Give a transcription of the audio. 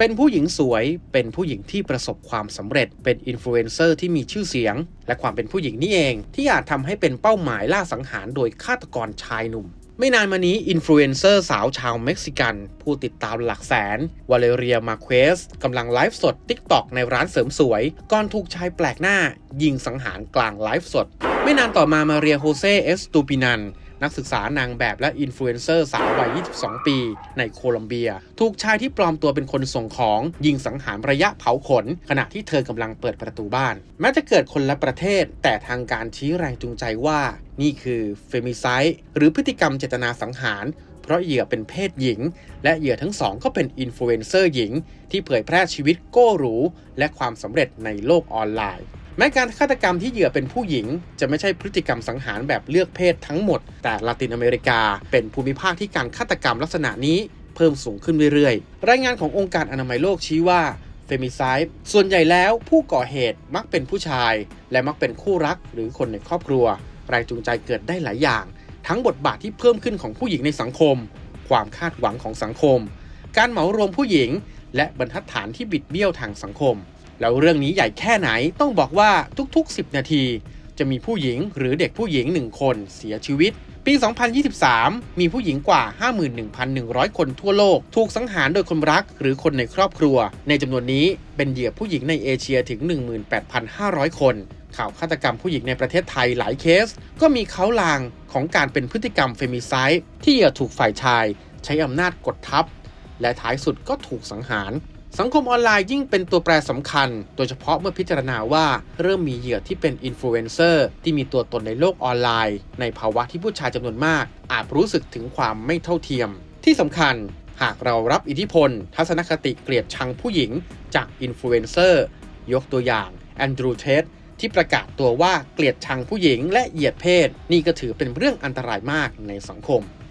เป็นผู้หญิงสวย เป็นผู้หญิงที่ประสบความสำเร็จ เป็นอินฟลูเอนเซอร์ที่มีชื่อเสียง และความเป็นผู้หญิงนี่เอง ที่อาจทำให้เป็นเป้าหมายล่าสังหารโดยฆาตกรชายหนุ่ม ไม่นานมานี้อินฟลูเอนเซอร์สาวชาวเม็กซิกัน ผู้ติดตามหลักแสน วาเลเรียมาเควสกำลังไลฟ์สด t ิ k t o k ในร้านเสริมสวย ก่อนถูกชายแปลกหน้า ยิงสังหารกลางไลฟ์สด ไม่นานต่อมามาเรียโฮเซเอสตูปินัน นักศึกษานางแบบและอินฟลูเอนเซอร์สาววัย 22 ปี ในโคลัมเบีย ถูกชายที่ปลอมตัวเป็นคนส่งของ ยิงสังหารระยะเผาขน ขณะที่เธอกำลังเปิดประตูบ้าน แม้จะเกิดคนละประเทศ แต่ทางการชี้แรงจูงใจว่า นี่คือเฟมิไซด์หรือพฤติกรรมเจตนาสังหารเพราะเหยื่อเป็นเพศหญิง และเหยื่อทั้งสองก็เป็นอินฟลูเอนเซอร์หญิง ที่เผยแพร่ชีวิตโก้หรู และความสำเร็จในโลกออนไลน์ แม้การฆาตกรรมที่เหยื่อเป็นผู้หญิง จะไม่ใช่พฤติกรรมสังหารแบบเลือกเพศทั้งหมด แต่ลาตินอเมริกา เป็นภูมิภาคที่การฆาตกรรมลักษณะนี้เพิ่มสูงขึ้นเรื่อยๆ รายงานขององค์การอนามัยโลกชี้ว่าเฟมิไซด์ส่วนใหญ่แล้วผู้ก่อเหตุมักเป็นผู้ชาย และมักเป็นคู่รักหรือคนในครอบครัว แรงจูงใจเกิดได้หลายอย่าง ทั้งบทบาทที่เพิ่มขึ้นของผู้หญิงในสังคม ความคาดหวังของสังคม การเหมารวมผู้หญิง และบรรทัดฐานที่บิดเบี้ยวทางสังคม แล้วเรื่องนี้ใหญ่แค่ไหนต้องบอกว่าทุกๆ 10 นาที จะมีผู้หญิงหรือเด็กผู้หญิง 1 คนเสียชีวิต ปี 2023 มีผู้หญิงกว่า 51,100 คนทั่วโลก ถูกสังหารโดยคนรักหรือคนในครอบครัว ในจำนวนนี้เป็นเหยื่อผู้หญิงในเอเชียถึง 18,500 คนข่าวฆาตกรรมผู้หญิงในประเทศไทยหลายเคส ก็มีเขาลางของการเป็นพฤติกรรมเฟมิไซด์ที่เหยื่อถูกฝ่ายชาย ใช้อำนาจกดทับ และท้ายสุดก็ถูกสังหาร สังคมออนไลน์ยิ่งเป็นตัวแปรสำคัญ โดยเฉพาะเมื่อพิจารณาว่าเริ่มมีเหยื่อที่เป็นอินฟลูเอนเซอร์ที่มีตัวตนในโลกออนไลน์ ในภาวะที่ผู้ชายจำนวนมาก อาจรู้สึกถึงความไม่เท่าเทียม ที่สำคัญหากเรารับอิทธิพล ทัศนคติเกลียดชังผู้หญิงจากอินฟลูเอนเซอร์ยกตัวอย่างแอนดรูเทสที่ประกาศตัวว่าเกลียดชังผู้หญิงและเหยียดเพศ นี่ก็ถือเป็นเรื่องอันตรายมากในสังคม